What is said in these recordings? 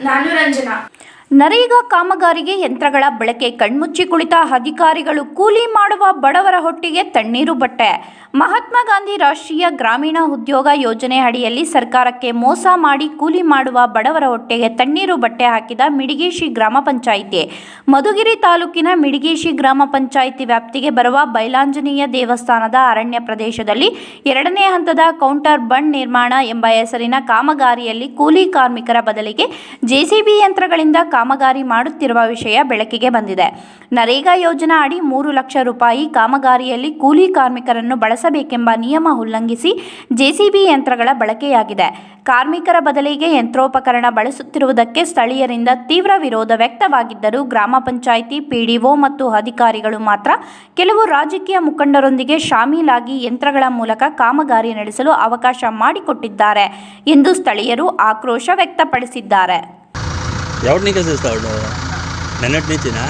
ನಾನು ರಂಜನಾ ನರೇಗಾ ಕಾಮಗಾರಿಗೆ ಯಂತ್ರಗಳ ಬಳಕೆ, ಕಣ್ಮುಚ್ಚಿ ಕುಳಿತ ಅಧಿಕಾರಿಗಳು ಕೂಲಿ ಮಾಡುವ ಬಡವರ ಹೊಟ್ಟಿಗೆ ತಣ್ಣೀರು ಬಟ್ಟೆ. ಮಹಾತ್ಮ ಗಾಂಧಿ ರಾಷ್ಟ್ರೀಯ ಗ್ರಾಮೀಣ ಉದ್ಯೋಗ ಯೋಜನೆ ಅಡಿಯಲ್ಲಿ ಸರ್ಕಾರಕ್ಕೆ ಮೋಸ ಮಾಡಿ ಕೂಲಿ ಮಾಡುವ ಬಡವರ ಹೊಟ್ಟೆಗೆ ತಣ್ಣೀರು ಬಟ್ಟೆ ಹಾಕಿದ ಮಿಡಿಗೇಶಿ ಗ್ರಾಮ ಪಂಚಾಯಿತಿ. ಮಧುಗಿರಿ ತಾಲೂಕಿನ ಮಿಡಿಗೇಶಿ ಗ್ರಾಮ ಪಂಚಾಯಿತಿ ವ್ಯಾಪ್ತಿಗೆ ಬರುವ ಬೈಲಾಂಜನೇಯ ದೇವಸ್ಥಾನದ ಅರಣ್ಯ ಪ್ರದೇಶದಲ್ಲಿ ಎರಡನೇ ಹಂತದ ಕೌಂಟರ್ ಬಂಡ್ ನಿರ್ಮಾಣ ಎಂಬ ಹೆಸರಿನ ಕಾಮಗಾರಿಯಲ್ಲಿ ಕೂಲಿ ಕಾರ್ಮಿಕರ ಬದಲಿಗೆ ಜೆಸಿಬಿ ಯಂತ್ರಗಳಿಂದ ಕಾಮಗಾರಿ ಮಾಡುತ್ತಿರುವ ವಿಷಯ ಬೆಳಕಿಗೆ ಬಂದಿದೆ. ನರೇಗಾ ಯೋಜನಾ ಅಡಿ ಮೂರು ಲಕ್ಷ ರೂಪಾಯಿ ಕಾಮಗಾರಿಯಲ್ಲಿ ಕೂಲಿ ಕಾರ್ಮಿಕರನ್ನು ಬಳಸಬೇಕೆಂಬ ನಿಯಮ ಉಲ್ಲಂಘಿಸಿ ಜೆಸಿಬಿ ಯಂತ್ರಗಳ ಬಳಕೆಯಾಗಿದೆ. ಕಾರ್ಮಿಕರ ಬದಲಿಗೆ ಯಂತ್ರೋಪಕರಣ ಬಳಸುತ್ತಿರುವುದಕ್ಕೆ ಸ್ಥಳೀಯರಿಂದ ತೀವ್ರ ವಿರೋಧ ವ್ಯಕ್ತವಾಗಿದ್ದರೂ ಗ್ರಾಮ ಪಂಚಾಯಿತಿ, ಪಿಡಿಒ ಮತ್ತು ಅಧಿಕಾರಿಗಳು ಮಾತ್ರ ಕೆಲವು ರಾಜಕೀಯ ಮುಖಂಡರೊಂದಿಗೆ ಶಾಮೀಲಾಗಿ ಯಂತ್ರಗಳ ಮೂಲಕ ಕಾಮಗಾರಿ ನಡೆಸಲು ಅವಕಾಶ ಮಾಡಿಕೊಟ್ಟಿದ್ದಾರೆ ಎಂದು ಸ್ಥಳೀಯರು ಆಕ್ರೋಶ ವ್ಯಕ್ತಪಡಿಸಿದ್ದಾರೆ. ఎవడు నీకే చూస్తాడు నిన్నటి నుంచినా?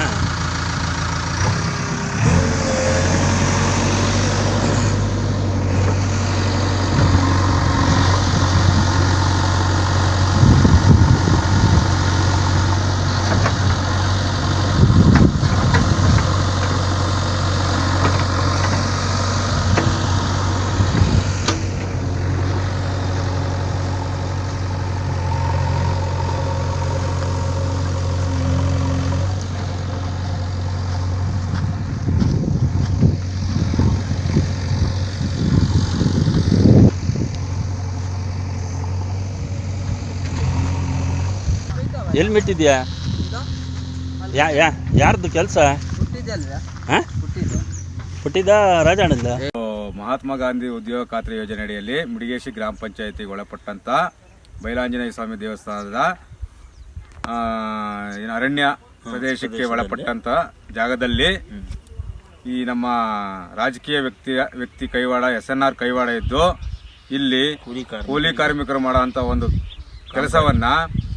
ಎಲ್ಲಿ ಮೆಟ್ಟಿದ್ಯಾ ಯಾ ಯಾ ಯಾರ್ದು ಕೆಲಸ? ಹಾಂ? ಹುಟ್ಟಿದ ರಾಜಣ್ಣ ಮಹಾತ್ಮ ಗಾಂಧಿ ಉದ್ಯೋಗ ಖಾತ್ರಿ ಯೋಜನೆಯಡಿಯಲ್ಲಿ ಮುಡಿಗೇಶಿ ಗ್ರಾಮ ಪಂಚಾಯತಿಗೆ ಒಳಪಟ್ಟಂತ ಬೈಲಾಂಜನೇಯ ಸ್ವಾಮಿ ದೇವಸ್ಥಾನದ ಆ, ಏನು ಅರಣ್ಯ ಪ್ರದೇಶಕ್ಕೆ ಒಳಪಟ್ಟಂತ ಜಾಗದಲ್ಲಿ ಈ ನಮ್ಮ ರಾಜಕೀಯ ವ್ಯಕ್ತಿಯ ವ್ಯಕ್ತಿ ಕೈವಾಡ ಎಸ್ ಎನ್ ಆರ್ ಕೈವಾಡ ಇದ್ದು ಇಲ್ಲಿ ಕೂಲಿ ಕಾರ್ಮಿಕ. ಕೂಲಿ ಕಾರ್ಮಿಕರು ಮಾಡುವಂತ ಒಂದು ಕೆಲಸವನ್ನ